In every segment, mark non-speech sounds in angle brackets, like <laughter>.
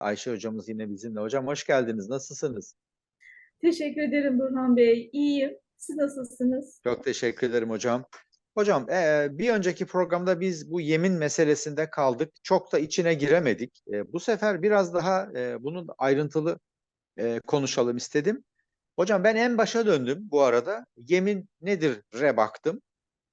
Ayşe hocamız yine bizimle. Hocam hoş geldiniz. Nasılsınız? Teşekkür ederim Burhan Bey. İyiyim. Siz nasılsınız? Çok teşekkür ederim hocam. Hocam eee, bir önceki programda biz bu yemin meselesinde kaldık. Çok da içine giremedik. Eee, bu sefer biraz daha eee, bunun ayrıntılı konuşalım istedim. Hocam ben en başa döndüm bu arada. Yemin nedir re baktım.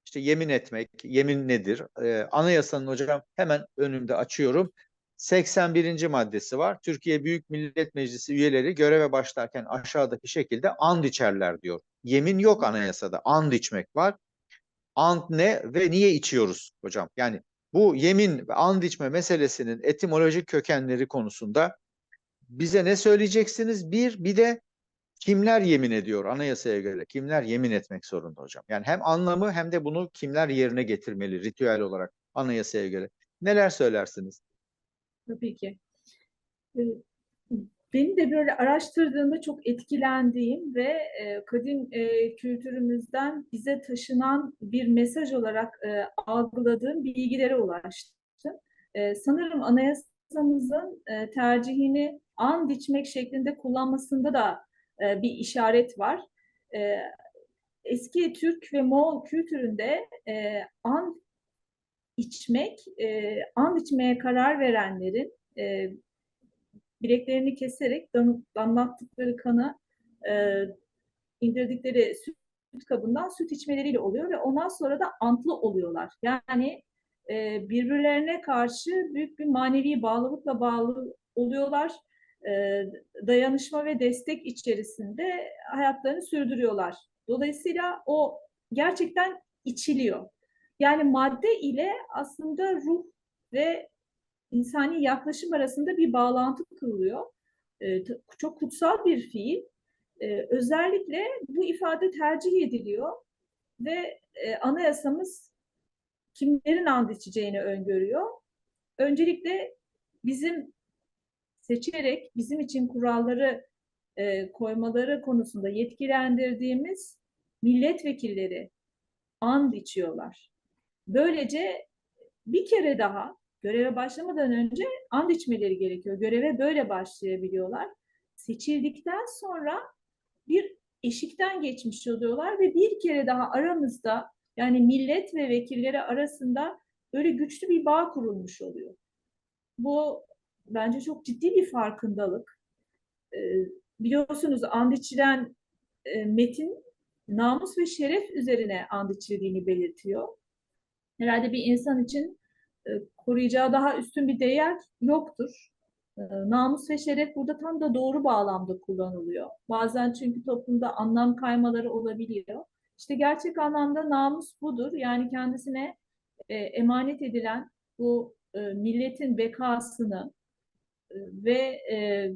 İşte yemin etmek, yemin nedir? Eee, anayasanın hocam hemen önümde açıyorum. 81. maddesi var. Türkiye Büyük Millet Meclisi üyeleri göreve başlarken aşağıdaki şekilde and içerler diyor. Yemin yok anayasada. And içmek var. And ne ve niye içiyoruz hocam? Yani bu yemin ve and içme meselesinin etimolojik kökenleri konusunda bize ne söyleyeceksiniz? Bir, bir de kimler yemin ediyor anayasaya göre? Kimler yemin etmek zorunda hocam? Yani hem anlamı hem de bunu kimler yerine getirmeli ritüel olarak anayasaya göre? Neler söylersiniz? Tabii ki. Ee, Benim de böyle araştırdığımda çok etkilendiğim ve e, kadim e, kültürümüzden bize taşınan bir mesaj olarak e, algıladığım bilgilere ulaştım. E, sanırım anayasamızın tercihini and içmek şeklinde kullanmasında da bir işaret var. Eski Türk ve Moğol kültüründe e, and içmek, e, and içmeye karar verenlerin e, bileklerini keserek dam- damlattıkları kanı e, indirdikleri süt kabından süt içmeleriyle oluyor ve ondan sonra da antlı oluyorlar. Yani e, birbirlerine karşı büyük bir manevi bağlılıkla bağlı oluyorlar. E, dayanışma ve destek içerisinde hayatlarını sürdürüyorlar. Dolayısıyla o gerçekten içiliyor. Yani madde ile aslında ruh ve insani yaklaşım arasında bir bağlantı kuruluyor. T- çok kutsal bir fiil. Ee, özellikle bu ifade tercih ediliyor ve e, anayasamız kimlerin and içeceğini öngörüyor. Öncelikle bizim seçerek bizim için kuralları e, koymaları konusunda yetkilendirdiğimiz milletvekilleri and içiyorlar. Böylece bir kere daha göreve başlamadan önce and içmeleri gerekiyor. Göreve böyle başlayabiliyorlar. Seçildikten sonra bir eşikten geçmiş oluyorlar ve bir kere daha aramızda yani millet ve vekilleri arasında böyle güçlü bir bağ kurulmuş oluyor. Bu bence çok ciddi bir farkındalık. Ee, biliyorsunuz and içilen e, metin namus ve şeref üzerine and içildiğini belirtiyor. Herhalde bir insan için e, koruyacağı daha üstün bir değer yoktur. E, namus ve şeref burada tam da doğru bağlamda kullanılıyor. Bazen çünkü toplumda anlam kaymaları olabiliyor. İşte gerçek anlamda namus budur. Yani kendisine e, emanet edilen bu e, milletin bekasını e, ve e,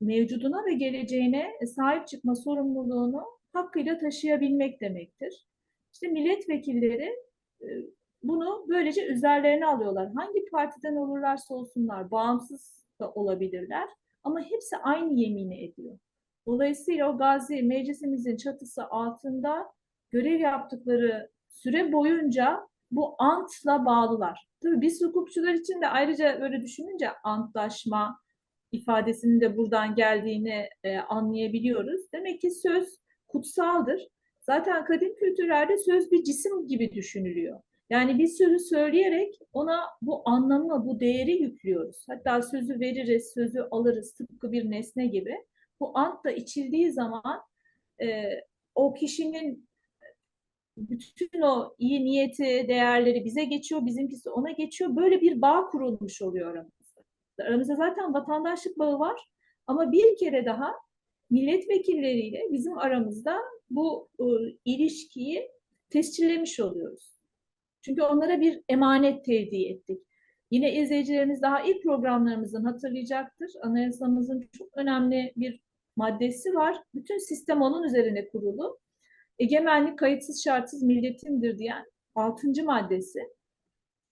mevcuduna ve geleceğine sahip çıkma sorumluluğunu hakkıyla taşıyabilmek demektir. İşte milletvekilleri e, bunu böylece üzerlerine alıyorlar. Hangi partiden olurlarsa olsunlar, bağımsız da olabilirler ama hepsi aynı yemini ediyor. Dolayısıyla o gazi meclisimizin çatısı altında görev yaptıkları süre boyunca bu antla bağlılar. Tabii biz hukukçular için de ayrıca böyle düşününce antlaşma ifadesinin de buradan geldiğini e, anlayabiliyoruz. Demek ki söz kutsaldır. Zaten kadim kültürlerde söz bir cisim gibi düşünülüyor. Yani biz sözü söyleyerek ona bu anlamı, bu değeri yüklüyoruz. Hatta sözü veririz, sözü alırız tıpkı bir nesne gibi. Bu ant da içildiği zaman e, o kişinin bütün o iyi niyeti, değerleri bize geçiyor, bizimkisi ona geçiyor. Böyle bir bağ kurulmuş oluyor aramızda. Aramızda zaten vatandaşlık bağı var ama bir kere daha milletvekilleriyle bizim aramızda bu e, ilişkiyi tescillemiş oluyoruz. Çünkü onlara bir emanet tevdi ettik. Yine izleyicilerimiz daha ilk programlarımızın hatırlayacaktır. Anayasamızın çok önemli bir maddesi var. Bütün sistem onun üzerine kurulu. Egemenlik kayıtsız şartsız milletimdir diyen 6. maddesi.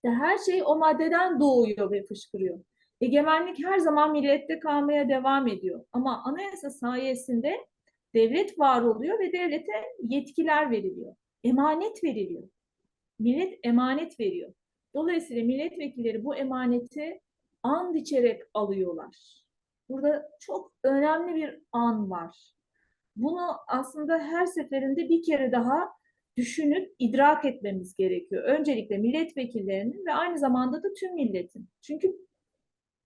Her şey o maddeden doğuyor ve fışkırıyor. Egemenlik her zaman millette kalmaya devam ediyor. Ama anayasa sayesinde devlet var oluyor ve devlete yetkiler veriliyor. Emanet veriliyor. Millet emanet veriyor. Dolayısıyla milletvekilleri bu emaneti and içerek alıyorlar. Burada çok önemli bir an var. Bunu aslında her seferinde bir kere daha düşünüp idrak etmemiz gerekiyor. Öncelikle milletvekillerinin ve aynı zamanda da tüm milletin. Çünkü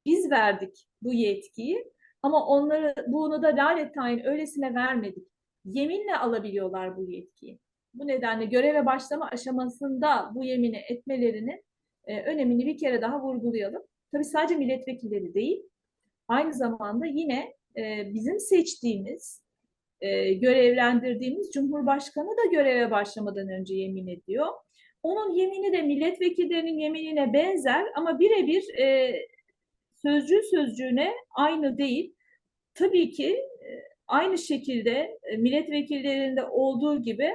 biz verdik bu yetkiyi ama onları bunu da lanet tayin öylesine vermedik. Yeminle alabiliyorlar bu yetkiyi. Bu nedenle göreve başlama aşamasında bu yemini etmelerinin e, önemini bir kere daha vurgulayalım. Tabii sadece milletvekilleri değil, aynı zamanda yine e, bizim seçtiğimiz, e, görevlendirdiğimiz Cumhurbaşkanı da göreve başlamadan önce yemin ediyor. Onun yemini de milletvekillerinin yeminine benzer ama birebir e, sözcüğü sözcüğüne aynı değil. Tabii ki e, aynı şekilde e, milletvekillerinde olduğu gibi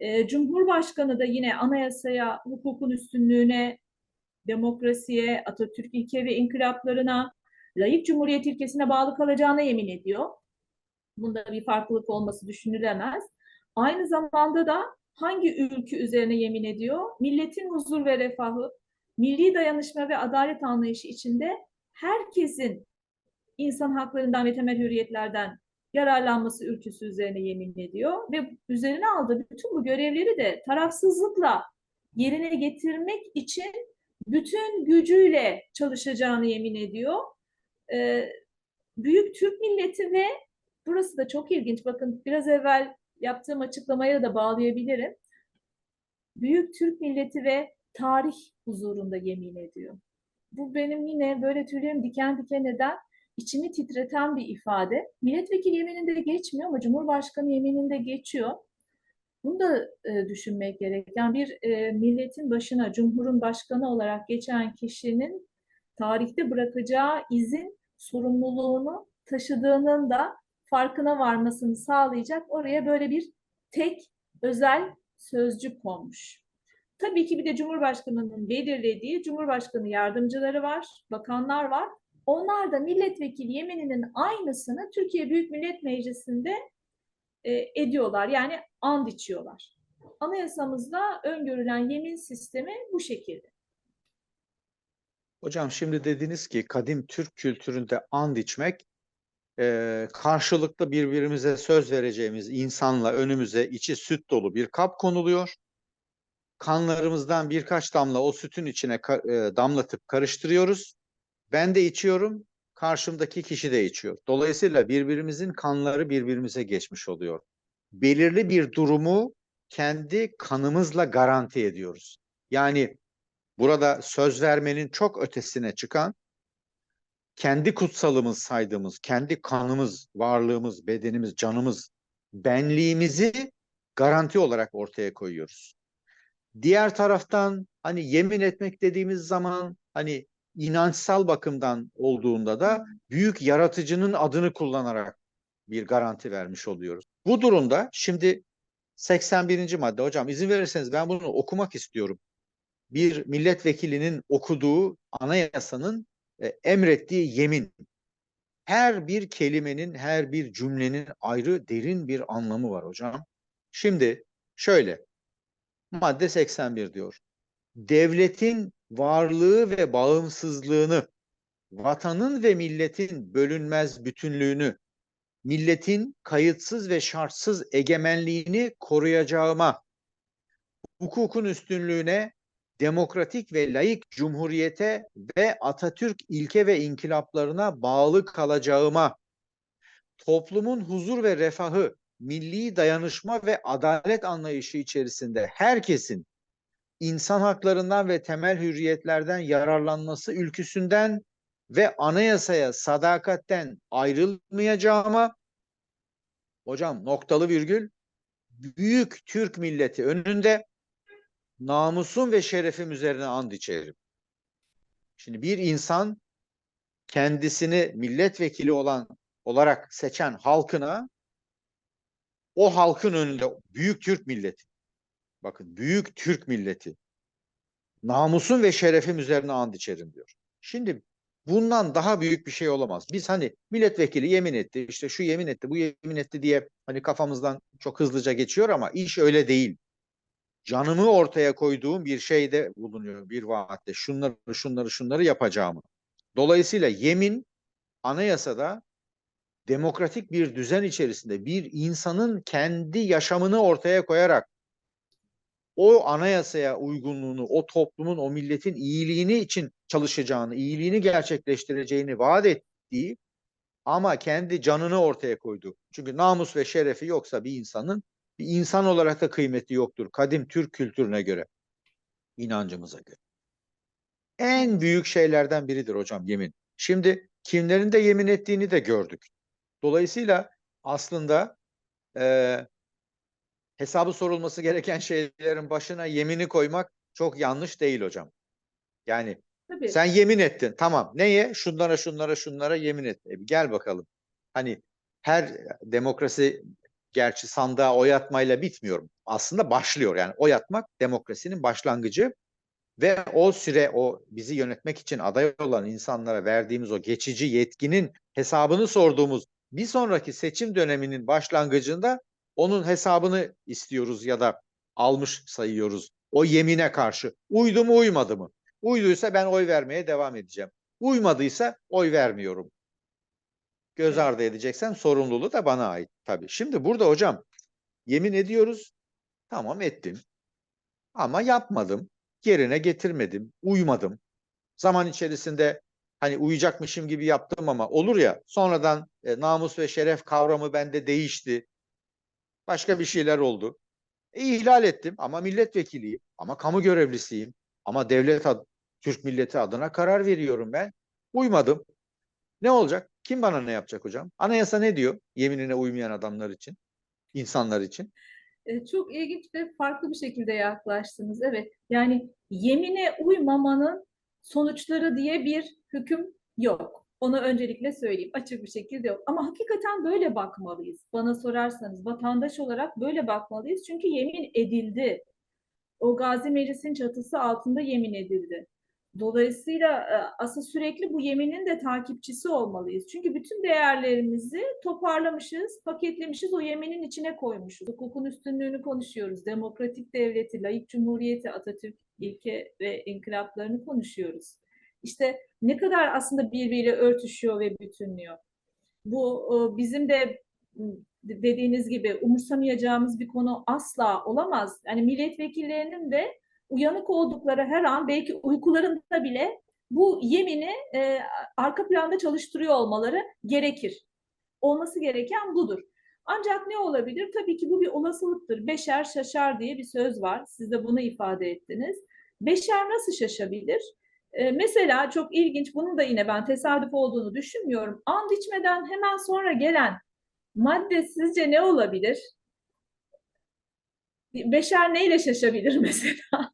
e, Cumhurbaşkanı da yine anayasaya, hukukun üstünlüğüne, demokrasiye, Atatürk ilke ve inkılaplarına, layık cumhuriyet ilkesine bağlı kalacağına yemin ediyor. Bunda bir farklılık olması düşünülemez. Aynı zamanda da hangi ülke üzerine yemin ediyor? Milletin huzur ve refahı, milli dayanışma ve adalet anlayışı içinde herkesin insan haklarından ve temel hürriyetlerden yararlanması ülküsü üzerine yemin ediyor ve üzerine aldığı bütün bu görevleri de tarafsızlıkla yerine getirmek için bütün gücüyle çalışacağını yemin ediyor. Ee, Büyük Türk milleti ve burası da çok ilginç. Bakın biraz evvel yaptığım açıklamaya da bağlayabilirim. Büyük Türk milleti ve tarih huzurunda yemin ediyor. Bu benim yine böyle tüylerim diken diken eden, içimi titreten bir ifade. Milletvekili yemininde geçmiyor ama Cumhurbaşkanı yemininde geçiyor. Bunu da e, düşünmek gerek. Yani bir e, milletin başına Cumhur'un başkanı olarak geçen kişinin tarihte bırakacağı izin sorumluluğunu taşıdığının da farkına varmasını sağlayacak oraya böyle bir tek özel sözcük konmuş. Tabii ki bir de Cumhurbaşkanı'nın belirlediği Cumhurbaşkanı yardımcıları var, bakanlar var. Onlar da milletvekili yemininin aynısını Türkiye Büyük Millet Meclisi'nde e, ediyorlar. Yani and içiyorlar. Anayasamızda öngörülen yemin sistemi bu şekilde. Hocam şimdi dediniz ki kadim Türk kültüründe and içmek e, karşılıklı birbirimize söz vereceğimiz insanla önümüze içi süt dolu bir kap konuluyor. Kanlarımızdan birkaç damla o sütün içine ka- e, damlatıp karıştırıyoruz. Ben de içiyorum, karşımdaki kişi de içiyor. Dolayısıyla birbirimizin kanları birbirimize geçmiş oluyor. Belirli bir durumu kendi kanımızla garanti ediyoruz. Yani burada söz vermenin çok ötesine çıkan kendi kutsalımız saydığımız, kendi kanımız, varlığımız, bedenimiz, canımız, benliğimizi garanti olarak ortaya koyuyoruz. Diğer taraftan hani yemin etmek dediğimiz zaman hani inançsal bakımdan olduğunda da büyük yaratıcının adını kullanarak bir garanti vermiş oluyoruz. Bu durumda şimdi 81. madde hocam izin verirseniz ben bunu okumak istiyorum. Bir milletvekilinin okuduğu anayasanın e, emrettiği yemin. Her bir kelimenin, her bir cümlenin ayrı derin bir anlamı var hocam. Şimdi şöyle, madde 81 diyor. Devletin varlığı ve bağımsızlığını, vatanın ve milletin bölünmez bütünlüğünü, milletin kayıtsız ve şartsız egemenliğini koruyacağıma, hukukun üstünlüğüne, demokratik ve layık cumhuriyete ve Atatürk ilke ve inkılaplarına bağlı kalacağıma, toplumun huzur ve refahı, milli dayanışma ve adalet anlayışı içerisinde herkesin insan haklarından ve temel hürriyetlerden yararlanması ülküsünden ve anayasaya sadakatten ayrılmayacağıma, hocam noktalı virgül, büyük Türk milleti önünde namusum ve şerefim üzerine and içerim. Şimdi bir insan kendisini milletvekili olan olarak seçen halkına o halkın önünde büyük Türk milleti bakın büyük Türk milleti namusum ve şerefim üzerine and içerim diyor. Şimdi bundan daha büyük bir şey olamaz. Biz hani milletvekili yemin etti işte şu yemin etti bu yemin etti diye hani kafamızdan çok hızlıca geçiyor ama iş öyle değil canımı ortaya koyduğum bir şeyde bulunuyor bir vaatte. Şunları şunları şunları yapacağımı. Dolayısıyla yemin anayasada demokratik bir düzen içerisinde bir insanın kendi yaşamını ortaya koyarak o anayasaya uygunluğunu, o toplumun, o milletin iyiliğini için çalışacağını, iyiliğini gerçekleştireceğini vaat ettiği ama kendi canını ortaya koydu. Çünkü namus ve şerefi yoksa bir insanın bir insan olarak da kıymeti yoktur. Kadim Türk kültürüne göre, inancımıza göre. En büyük şeylerden biridir hocam yemin. Şimdi kimlerin de yemin ettiğini de gördük. Dolayısıyla aslında e, hesabı sorulması gereken şeylerin başına yemini koymak çok yanlış değil hocam. Yani Tabii. sen yemin ettin. Tamam. Neye? Şunlara, şunlara, şunlara yemin et. E, gel bakalım. Hani her demokrasi gerçi sandığa oy atmayla bitmiyor. Aslında başlıyor. Yani oy atmak demokrasinin başlangıcı ve o süre o bizi yönetmek için aday olan insanlara verdiğimiz o geçici yetkinin hesabını sorduğumuz bir sonraki seçim döneminin başlangıcında onun hesabını istiyoruz ya da almış sayıyoruz. O yemine karşı. Uydu mu uymadı mı? Uyduysa ben oy vermeye devam edeceğim. Uymadıysa oy vermiyorum. Göz ardı edeceksem sorumluluğu da bana ait tabii. Şimdi burada hocam yemin ediyoruz. Tamam ettim. Ama yapmadım. Yerine getirmedim. Uymadım. Zaman içerisinde hani uyacakmışım gibi yaptım ama olur ya sonradan e, namus ve şeref kavramı bende değişti. Başka bir şeyler oldu. E, ihlal ettim ama milletvekiliyim. Ama kamu görevlisiyim. Ama devlet ad- Türk milleti adına karar veriyorum ben. Uymadım. Ne olacak? Kim bana ne yapacak hocam? Anayasa ne diyor? Yeminine uymayan adamlar için, insanlar için. E, Çok ilginç ve farklı bir şekilde yaklaştınız. Evet, yani yemine uymamanın sonuçları diye bir hüküm yok. Onu öncelikle söyleyeyim. Açık bir şekilde yok. Ama hakikaten böyle bakmalıyız. Bana sorarsanız vatandaş olarak böyle bakmalıyız. Çünkü yemin edildi. O Gazi Meclis'in çatısı altında yemin edildi. Dolayısıyla e, aslında sürekli bu yeminin de takipçisi olmalıyız. Çünkü bütün değerlerimizi toparlamışız, paketlemişiz, o yeminin içine koymuşuz. Hukukun üstünlüğünü konuşuyoruz, demokratik devleti, layık cumhuriyeti, Atatürk ilke ve inkılaplarını konuşuyoruz. İşte ne kadar aslında birbiriyle örtüşüyor ve bütünlüyor. Bu bizim de dediğiniz gibi umursamayacağımız bir konu asla olamaz. Yani milletvekillerinin de uyanık oldukları her an belki uykularında bile bu yemini e, arka planda çalıştırıyor olmaları gerekir. Olması gereken budur. Ancak ne olabilir? Tabii ki bu bir olasılıktır. Beşer şaşar diye bir söz var. Siz de bunu ifade ettiniz. Beşer nasıl şaşabilir? E, mesela çok ilginç, bunun da yine ben tesadüf olduğunu düşünmüyorum. And içmeden hemen sonra gelen madde sizce ne olabilir? Beşer neyle şaşabilir <laughs> mesela?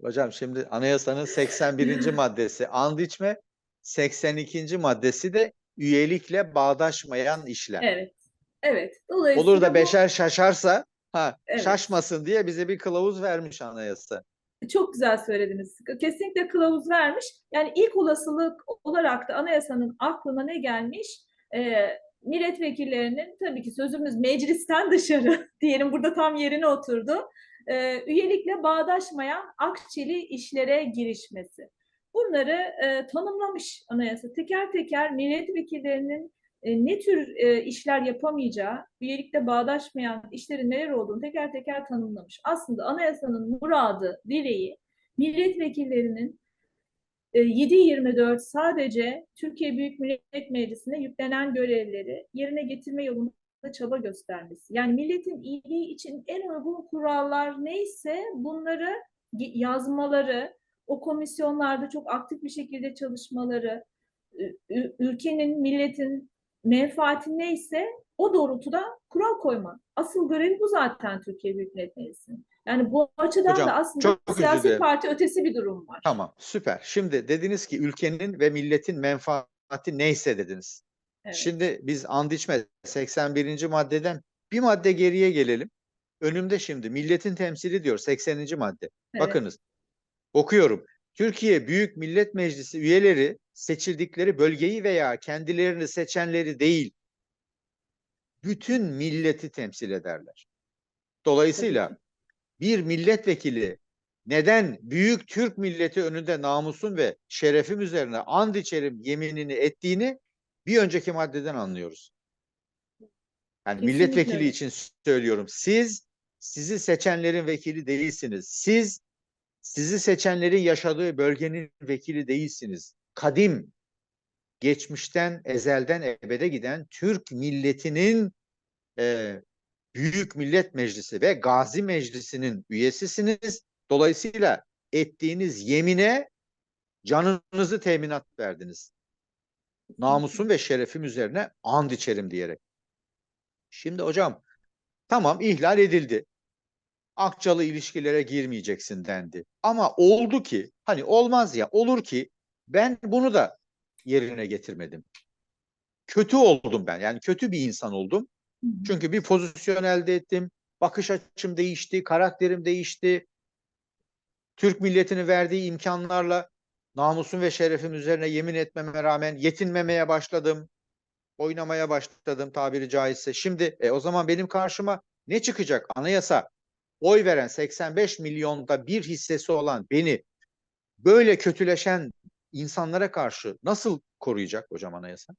Hocam şimdi anayasanın 81. <laughs> maddesi and içme, 82. maddesi de üyelikle bağdaşmayan işlem. Evet. Evet. Dolayısıyla Olur da beşer şaşarsa ha Evet. şaşmasın diye bize bir kılavuz vermiş anayasa. Çok güzel söylediniz. Kesinlikle kılavuz vermiş. Yani ilk olasılık olarak da anayasanın aklına ne gelmiş? Ee, milletvekillerinin tabii ki sözümüz meclisten <laughs> dışarı diyelim burada tam yerine oturdu. Ee, üyelikle bağdaşmayan akçeli işlere girişmesi. Bunları e, tanımlamış anayasa. Teker teker milletvekillerinin ne tür e, işler yapamayacağı, üyelikle bağdaşmayan işlerin neler olduğunu teker teker tanımlamış. Aslında anayasanın muradı, dileği milletvekillerinin e, 7-24 sadece Türkiye Büyük Millet Meclisi'ne yüklenen görevleri yerine getirme yolunda çaba göstermesi. Yani milletin iyiliği için en uygun kurallar neyse bunları yazmaları, o komisyonlarda çok aktif bir şekilde çalışmaları, ülkenin, milletin menfaati neyse o doğrultuda kural koyma. Asıl görevi bu zaten Türkiye Büyük Millet Meclisi'nin. Yani bu açıdan Hocam, da aslında çok siyasi dilerim. parti ötesi bir durum var. Tamam süper. Şimdi dediniz ki ülkenin ve milletin menfaati neyse dediniz. Evet. Şimdi biz and içme 81. maddeden bir madde geriye gelelim. Önümde şimdi milletin temsili diyor 80. madde. Evet. Bakınız okuyorum. Türkiye Büyük Millet Meclisi üyeleri seçildikleri bölgeyi veya kendilerini seçenleri değil, bütün milleti temsil ederler. Dolayısıyla bir milletvekili neden büyük Türk milleti önünde namusum ve şerefim üzerine and içerim yeminini ettiğini bir önceki maddeden anlıyoruz. Yani Kesinlikle milletvekili için söylüyorum. Siz sizi seçenlerin vekili değilsiniz. Siz sizi seçenlerin yaşadığı bölgenin vekili değilsiniz. Kadim, geçmişten, ezelden ebede giden Türk milletinin e, Büyük Millet Meclisi ve Gazi Meclisi'nin üyesisiniz. Dolayısıyla ettiğiniz yemine canınızı teminat verdiniz. Namusum ve şerefim üzerine and içerim diyerek. Şimdi hocam tamam ihlal edildi. Akçalı ilişkilere girmeyeceksin dendi. Ama oldu ki hani olmaz ya olur ki ben bunu da yerine getirmedim. Kötü oldum ben. Yani kötü bir insan oldum. Çünkü bir pozisyon elde ettim. Bakış açım değişti, karakterim değişti. Türk milletinin verdiği imkanlarla namusum ve şerefim üzerine yemin etmeme rağmen yetinmemeye başladım. Oynamaya başladım tabiri caizse. Şimdi e, o zaman benim karşıma ne çıkacak? Anayasa oy veren 85 milyonda bir hissesi olan beni böyle kötüleşen insanlara karşı nasıl koruyacak hocam anayasa?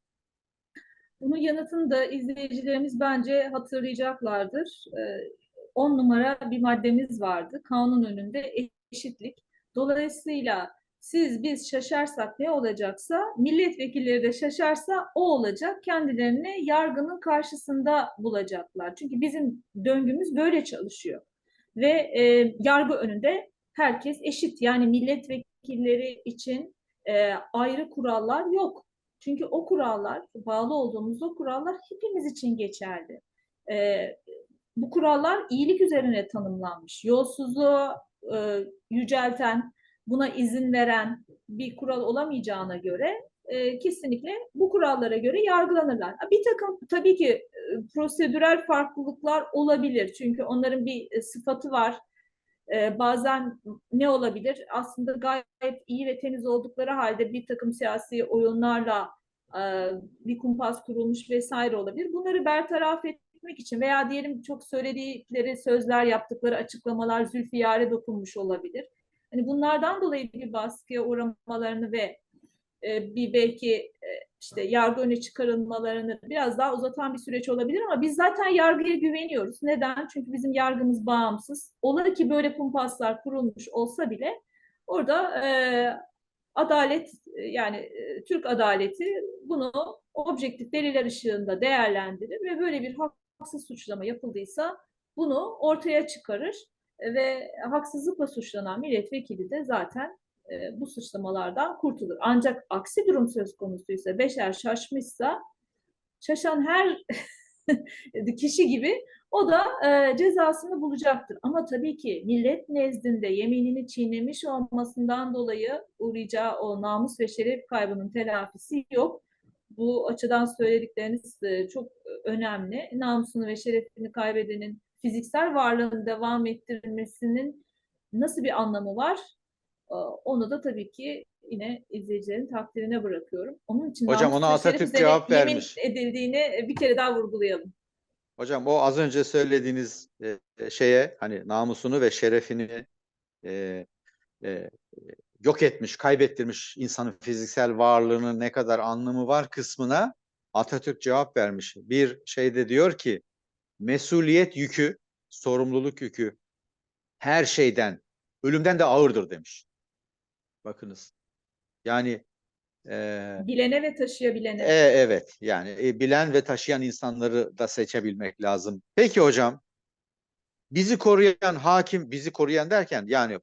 Bunun yanıtını da izleyicilerimiz bence hatırlayacaklardır. 10 numara bir maddemiz vardı. Kanun önünde eşitlik. Dolayısıyla siz biz şaşarsak ne olacaksa milletvekilleri de şaşarsa o olacak. Kendilerini yargının karşısında bulacaklar. Çünkü bizim döngümüz böyle çalışıyor. Ve e, yargı önünde herkes eşit. Yani milletvekilleri için e, ayrı kurallar yok. Çünkü o kurallar, bağlı olduğumuz o kurallar hepimiz için geçerli. E, bu kurallar iyilik üzerine tanımlanmış. Yolsuzluğu e, yücelten, buna izin veren bir kural olamayacağına göre e, kesinlikle bu kurallara göre yargılanırlar. Bir takım tabii ki e, prosedürel farklılıklar olabilir. Çünkü onların bir e, sıfatı var. E, bazen ne olabilir? Aslında gayet iyi ve temiz oldukları halde bir takım siyasi oyunlarla e, bir kumpas kurulmuş vesaire olabilir. Bunları bertaraf etmek için veya diyelim çok söyledikleri sözler, yaptıkları açıklamalar zülfiyare dokunmuş olabilir. Hani bunlardan dolayı bir baskıya uğramalarını ve e, bir belki e, işte yargı öne çıkarılmalarını biraz daha uzatan bir süreç olabilir ama biz zaten yargıya güveniyoruz. Neden? Çünkü bizim yargımız bağımsız. Ola ki böyle kumpaslar kurulmuş olsa bile orada e, adalet e, yani e, Türk adaleti bunu objektif deliller ışığında değerlendirir ve böyle bir haksız suçlama yapıldıysa bunu ortaya çıkarır ve haksızlıkla suçlanan milletvekili de zaten e, bu suçlamalardan kurtulur. Ancak aksi durum söz konusuysa, Beşer şaşmışsa, şaşan her <laughs> kişi gibi o da e, cezasını bulacaktır. Ama tabii ki millet nezdinde yeminini çiğnemiş olmasından dolayı uğrayacağı o namus ve şeref kaybının telafisi yok. Bu açıdan söyledikleriniz e, çok önemli. Namusunu ve şerefini kaybedenin fiziksel varlığını devam ettirmesinin nasıl bir anlamı var? Ee, Onu da tabii ki yine izleyicilerin takdirine bırakıyorum. Onun için Hocam ona Atatürk cevap vermiş. edildiğini bir kere daha vurgulayalım. Hocam o az önce söylediğiniz e, e, şeye hani namusunu ve şerefini e, e, yok etmiş, kaybettirmiş insanın fiziksel varlığının ne kadar anlamı var kısmına Atatürk cevap vermiş. Bir şeyde diyor ki mesuliyet yükü, sorumluluk yükü her şeyden, ölümden de ağırdır demiş. Bakınız. Yani e, Bilene ve taşıyabilene. e, evet yani e, bilen ve taşıyan insanları da seçebilmek lazım. Peki hocam bizi koruyan hakim, bizi koruyan derken yani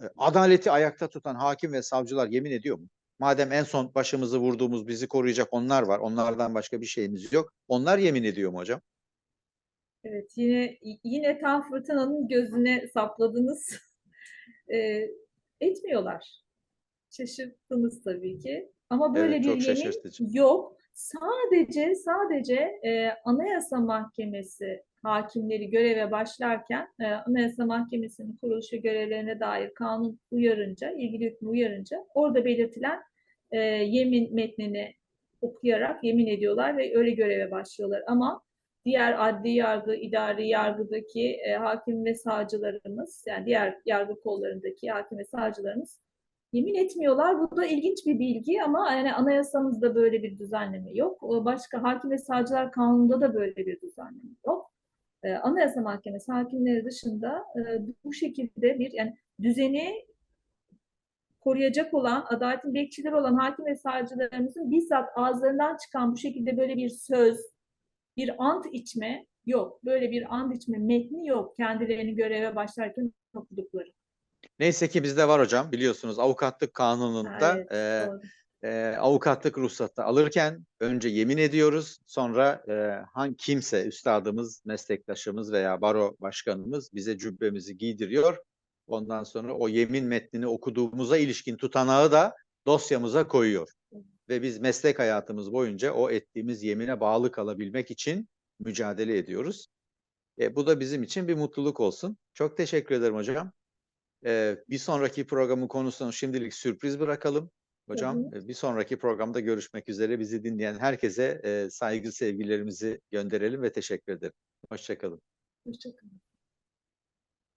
e, adaleti ayakta tutan hakim ve savcılar yemin ediyor mu? Madem en son başımızı vurduğumuz bizi koruyacak onlar var. Onlardan başka bir şeyimiz yok. Onlar yemin ediyor mu hocam? Evet, yine yine tam fırtınanın gözüne sapladınız. <laughs> E, etmiyorlar. Şaşırttınız tabii ki. Ama böyle Evet, bir şaşırtıcı. yok. Sadece sadece e, Anayasa Mahkemesi hakimleri göreve başlarken e, Anayasa Mahkemesi'nin kuruluşu görevlerine dair kanun uyarınca, ilgili hükmü uyarınca orada belirtilen e, yemin metnini okuyarak yemin ediyorlar ve öyle göreve başlıyorlar. Ama diğer adli yargı, idari yargıdaki e, hakim ve savcılarımız, yani diğer yargı kollarındaki hakim ve savcılarımız yemin etmiyorlar. Bu da ilginç bir bilgi ama yani anayasamızda böyle bir düzenleme yok. Başka hakim ve savcılar kanununda da böyle bir düzenleme yok. Ee, Anayasa Mahkemesi hakimleri dışında e, bu şekilde bir yani düzeni koruyacak olan, adaletin bekçileri olan hakim ve savcılarımızın bizzat ağızlarından çıkan bu şekilde böyle bir söz, bir ant içme yok. Böyle bir ant içme metni yok kendilerini göreve başlarken okudukları. Neyse ki bizde var hocam. Biliyorsunuz avukatlık kanununda Evet, e, doğru. e, avukatlık ruhsatı alırken önce yemin ediyoruz. Sonra e, hangi kimse üstadımız, meslektaşımız veya baro başkanımız bize cübbemizi giydiriyor. Ondan sonra o yemin metnini okuduğumuza ilişkin tutanağı da dosyamıza koyuyor. Ve biz meslek hayatımız boyunca o ettiğimiz yemine bağlı kalabilmek için mücadele ediyoruz. E, bu da bizim için bir mutluluk olsun. Çok teşekkür ederim hocam. E, bir sonraki programın konusunu şimdilik sürpriz bırakalım. Hocam Hı e, bir sonraki programda görüşmek üzere. Bizi dinleyen herkese e, saygı sevgilerimizi gönderelim ve teşekkür ederim. Hoşçakalın. Hoşçakalın.